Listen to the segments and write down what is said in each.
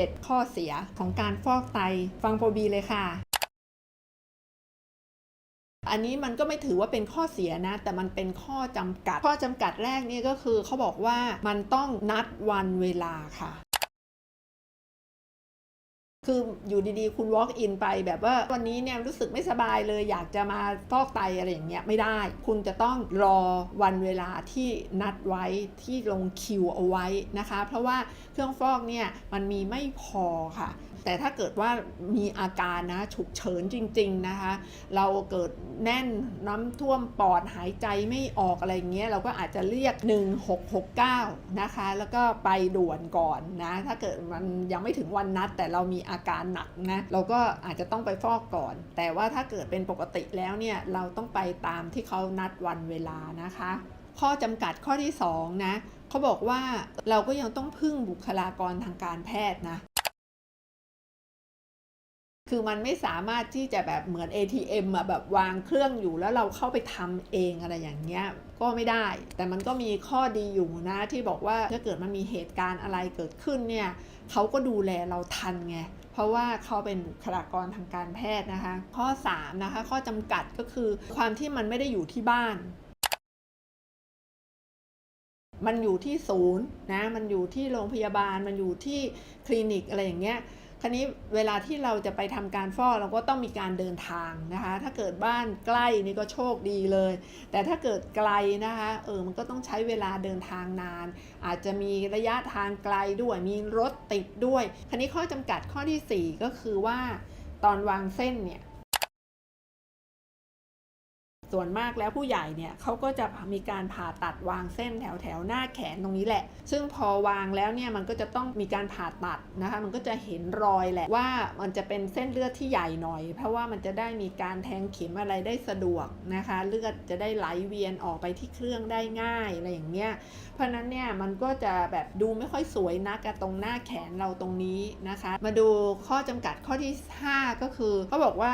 7 ข้อเสียของการฟอกไตฟังโปรบีเลยค่ะ อันนี้มันก็ไม่ถือว่าเป็นข้อเสียนะ แต่มันเป็นข้อจำกัด ข้อจำกัดแรกนี่ก็คือเขาบอกว่ามันต้องนัดวันเวลาค่ะ คืออยู่ดีๆ คุณ walk in ไปแบบว่าวันนี้เนี่ยรู้สึกไม่สบายเลยอยากจะมาฟอกไตอะไรอย่างเงี้ยไม่ได้ คุณจะต้องรอวันเวลาที่นัดไว้ที่ลงคิวเอาไว้นะคะ เพราะว่าเครื่องฟอกเนี่ยมันมีไม่พอค่ะ แต่ถ้าเกิดว่ามีอาการนะฉุกเฉินจริง ๆนะคะ เราเกิดแน่นน้ำท่วมปอดหายใจไม่ออกอะไรเงี้ยเราก็อาจจะเรียก 1669 นะคะ แล้วก็ไปด่วนก่อนนะถ้าเกิดมันยังไม่ถึงวันนัด แต่เรามีอาการหนักนะเราก็อาจจะต้องไปฟอกก่อน แต่ว่าถ้าเกิดเป็นปกติแล้วเนี่ยเราต้องไปตามที่เขานัดวันเวลานะคะ ข้อจำกัดข้อที่2นะเขาบอกว่าเราก็ยังต้องพึ่งบุคลากรทางการแพทย์นะ คือมันไม่สามารถที่จะแบบเหมือน ATM อะแบบวางเครื่องอยู่แล้วเราเข้าไปทำเองอะไรอย่างเงี้ยก็ไม่ได้ แต่มันก็มีข้อดีอยู่นะที่บอกว่าถ้าเกิดมันมีเหตุการณ์อะไรเกิดขึ้นเนี่ยเขาก็ดูแลเราทันไงเพราะว่าเขาเป็นบุคลากรทางการแพทย์นะคะ ข้อ 3 นะคะ ข้อจำกัดก็คือความที่มันไม่ได้อยู่ที่บ้าน มันอยู่ที่ศูนย์นะ มันอยู่ที่โรงพยาบาล มันอยู่ที่คลินิกอะไรอย่างเงี้ย คราวนี้เวลาที่เราจะไปทำการฟอกเราก็ต้องมีการเดินทางนะคะ ถ้าเกิดบ้านใกล้นี่ก็โชคดีเลย แต่ถ้าเกิดไกลนะคะเออมันก็ต้องใช้เวลาเดินทางนาน อาจจะมีระยะทางไกลด้วยมีรถติดด้วย คราวนี้ข้อจำกัดข้อทีสี่ 4 ก็คือว่าตอนวางเส้นเนี่ย ส่วนมากแล้วผู้ใหญ่เนี่ยเขาก็จะมีการผ่าตัดวางเส้นแถวแถวหน้าแขนตรงนี้แหละ ซึ่งพอวางแล้วเนี่ยมันก็จะต้องมีการผ่าตัดนะคะ มันก็จะเห็นรอยแหละว่ามันจะเป็นเส้นเลือดที่ใหญ่หน่อย เพราะว่ามันจะได้มีการแทงเข็มอะไรได้สะดวกนะคะ เลือดจะได้ไหลเวียนออกไปที่เครื่องได้ง่ายอะไรอย่างเงี้ย เพราะนั้นเนี่ยมันก็จะแบบดูไม่ค่อยสวยนักอะตรงหน้าแขนเราตรงนี้นะคะ มาดูข้อจำกัดข้อที่ 5 ก็คือเขาบอกว่า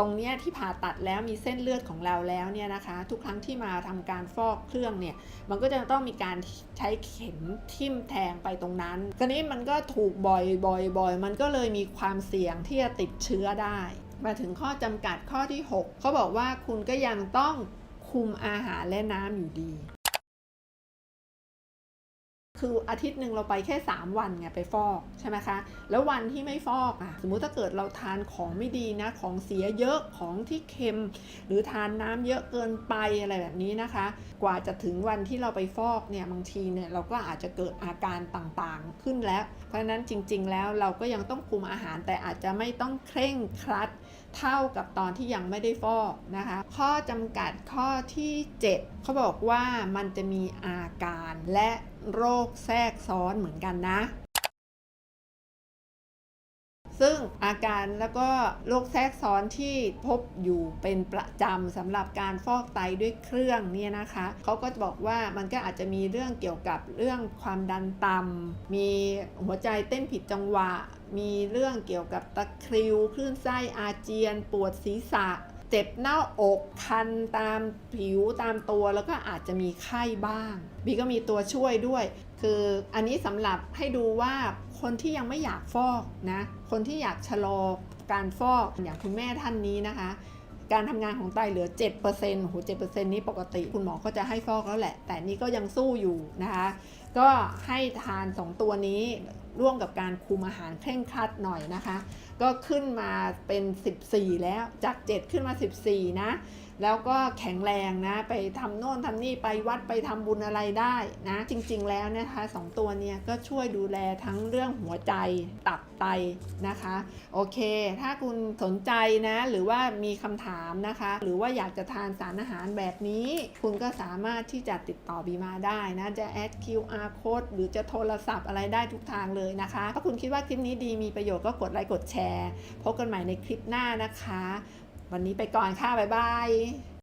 ตรงเนี้ยที่ผ่าตัดแล้วมีเส้นเลือดของเราแล้วเนี่ยนะคะทุกครั้งที่มาทำการฟอกเครื่องเนี่ยมันก็จะต้องมีการใช้เข็มทิ่มแทงไปตรงนั้นครนี้มันก็ถูกบ่อยบ่อยบ่อยมันก็เลยมีความเสี่ยงที่จะติดเชื้อได้ มาถึงข้อจำกัดข้อที่ 6เขาบอกว่าคุณก็ยังต้องคุมอาหารและน้ำอยู่ดี คืออาทิตย์หนึ่งเราไปแค่ 3 วันไงไปฟอกใช่ไหมคะ แล้ววันที่ไม่ฟอกอะสมมุติถ้าเกิดเราทานของไม่ดีนะ ของเสียเยอะของที่เค็ม หรือทานน้ำเยอะเกินไปอะไรแบบนี้นะคะ กว่าจะถึงวันที่เราไปฟอกเนี่ยบางทีเนี่ยเราก็อาจจะเกิดอาการต่างๆขึ้นแล้ว เพราะฉะนั้นจริง ๆ แล้วเราก็ยังต้องคุมอาหารแต่อาจจะไม่ต้องเคร่งครัด เท่ากับตอนที่ยังไม่ได้ฟอกนะคะ ข้อจำกัดข้อที่ 7 เขาบอกว่ามันจะมีอาการและโรคแทรกซ้อนเหมือนกันนะ ซึ่งอาการแล้วก็โรคแทรกซ้อนที่พบอยู่เป็นประจำสำหรับการฟอกไตด้วยเครื่องเนี่ยนะคะเขาก็จะบอกว่ามันก็อาจจะมีเรื่องเกี่ยวกับเรื่องความดันต่ำมีหัวใจเต้นผิดจังหวะ มีเรื่องเกี่ยวกับตะคริวคลื่นไส้อาเจียน ปวดศีรษะ เจ็บหน้าอกคันตามผิวตามตัวแล้วก็อาจจะมีไข้บ้างบีก็มีตัวช่วยด้วย คืออันนี้สำหรับให้ดูว่าคนที่ยังไม่อยากฟอกนะคนที่อยากชะลอการฟอกอย่างคุณแม่ท่านนี้นะคะการทำงานของไตเหลือ7%โห7%นี้ปกติ คุณหมอก็จะให้ฟอกแล้วแหละ แต่นี่ก็ยังสู้อยู่นะคะ ก็ให้ทาน2ตัวนี้ร่วมกับการคุมอาหารเคร่งครัดหน่อยนะคะ ก็ขึ้นมาเป็น 14 แล้วจาก 7 ขึ้นมา 14 นะ แล้วก็แข็งแรงนะ ไปทำโน่นทำนี่ไปวัดไปทำบุญอะไรได้นะ จริงๆแล้วนะคะสองตัวเนี่ยก็ช่วยดูแลทั้งเรื่องหัวใจตับไตนะคะ โอเค ถ้าคุณสนใจนะ หรือว่ามีคำถามนะคะ หรือว่าอยากจะทานสารอาหารแบบนี้ คุณก็สามารถที่จะติดต่อบีมาได้นะจะแอด QR code หรือจะโทรศัพท์อะไรได้ทุกทางเลยนะคะ ถ้าคุณคิดว่าคลิปนี้ดีมีประโยชน์ก็กดไลค์กดแชร์ พบกันใหม่ในคลิปหน้านะคะ วันนี้ไปก่อนค่ะ บ๊ายบาย